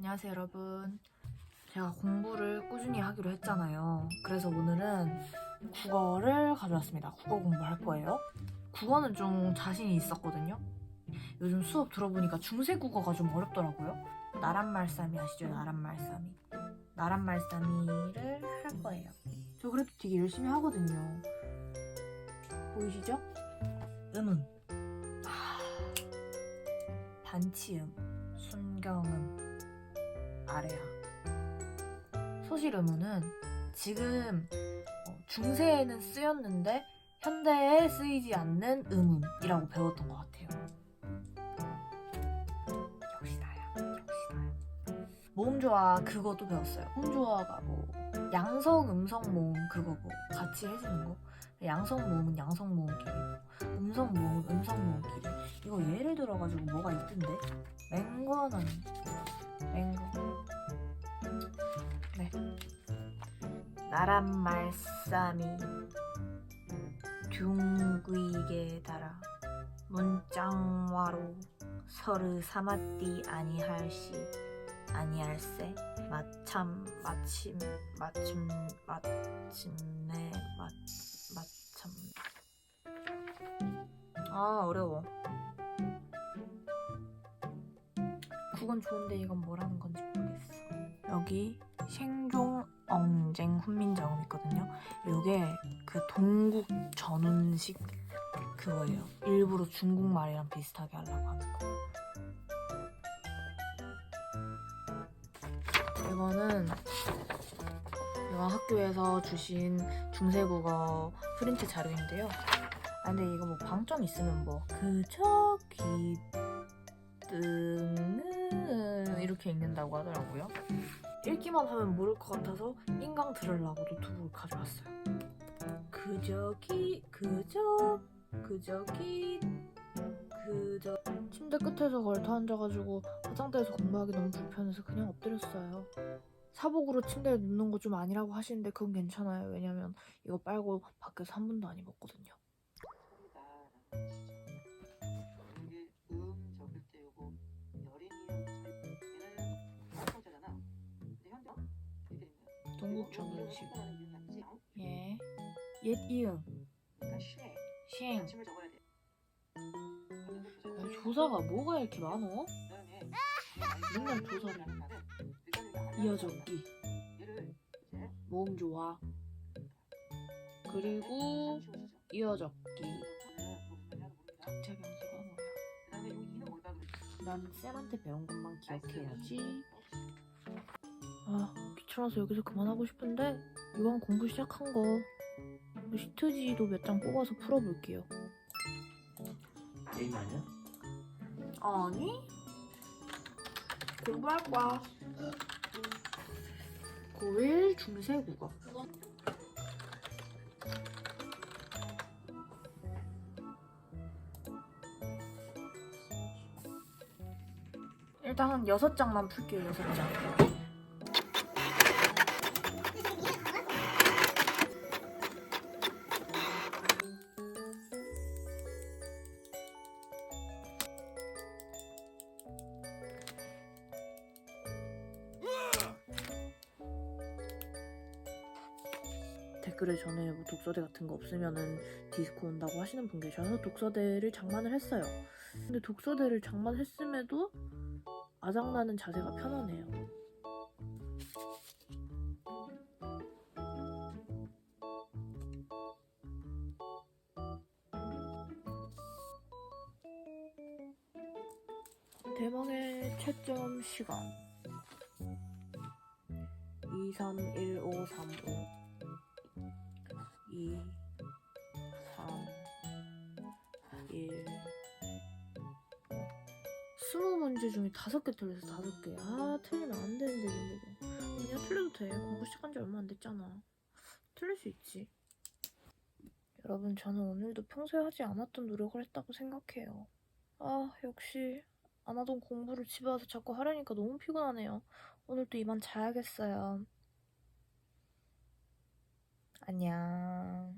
안녕하세요 여러분. 제가 공부를 꾸준히 하기로 했잖아요. 그래서 오늘은 국어를 가져왔습니다. 국어 공부할 거예요. 국어는 좀 자신이 있었거든요. 요즘 수업 들어보니까 중세 국어가 좀 어렵더라고요. 나란말싸미 아시죠? 나란말싸미. 나란말싸미를 할 거예요. 저 그래도 되게 열심히 하거든요. 보이시죠? 음은 하... 반치음 순경음 아래야. 소실 의문은 지금 어, 중세에는 쓰였는데 현대에 쓰이지 않는 의문이라고 배웠던 것 같아요. 역시 나야. 역시 나야. 모음 조화 그것도 배웠어요. 모음 조화가 뭐 양성, 음성 모음 그거 뭐 같이 해주는 거. 양성 모음은 양성 모음끼리, 음성 모음은 음성 모음끼리. 이거 예를 들어가지고 뭐가 있던데? 맹관은 맹관. 네. 나란 말싸미 둥귀게 달아 문장화로 서르 사마띠 아니할시 아니할세 마참 마침 마침 마침내 마 마참 아 어려워 그건 좋은데 이건 뭐라는 건지 모르겠어 여기 생종 엉쟁 훈민정음 있거든요. 이게 그 동국 전운식 그거예요. 일부러 중국말이랑 비슷하게 하려고 하는 거. 이거는 이거 학교에서 주신 중세국어 프린트 자료인데요. 아 근데 이거 뭐 방점 있으면 뭐 그저 기 등은 이렇게 읽는다고 하더라고요. 읽기만 하면 모를 것 같아서 인강 들으려고 노트북을 가져왔어요. 그저 기 그저 그저 기 그저 침대 끝에서 걸터 앉아가지고 화장대에서 공부하기 너무 불편해서 그냥 엎드렸어요. 사복으로 침대에 눕는 거 좀 아니라고 하시는데 그건 괜찮아요. 왜냐면 이거 빨고 밖에서 한 번도 안 입었거든요. 동국. 맞지? 예. 옛 이응. 쉥. 야, 조사가 뭐가 이렇게 많어? 맨날 조사를. 이어적기. 모음 조화. 그리고 이어적기. 뭐야? 이는 뭘까 그래? 난 쌤한테 배운 것만 기억해야지. 아, 귀찮아서 여기서 그만하고 싶은데 이왕 공부 시작한 거 시트지도 몇 장 뽑아서 풀어볼게요. 게임 아니야? 아니? 공부할 거야. 고1 중세 국어. 일단 한 6장만 풀게요, 6장. 댓글에 전에 뭐 독서대 같은 거 없으면은 디스코 온다고 하시는 분 계셔서 독서대를 장만을 했어요. 근데 독서대를 장만했음에도 아작나는 자세가 편하네요. 대망의 채점 시간 2, 3, 1, 5, 3, 5 2, 3, 1 스무 문제 중에 다섯 개 틀려서 다섯 개. 아, 틀리면 안 되는데, 이거. 그냥 틀려도 돼. 공부 시작한 지 얼마 안 됐잖아. 틀릴 수 있지. 여러분, 저는 오늘도 평소에 하지 않았던 노력을 했다고 생각해요. 아, 역시 안 하던 공부를 집에 와서 자꾸 하려니까 너무 피곤하네요. 오늘도 이만 자야겠어요. 안녕.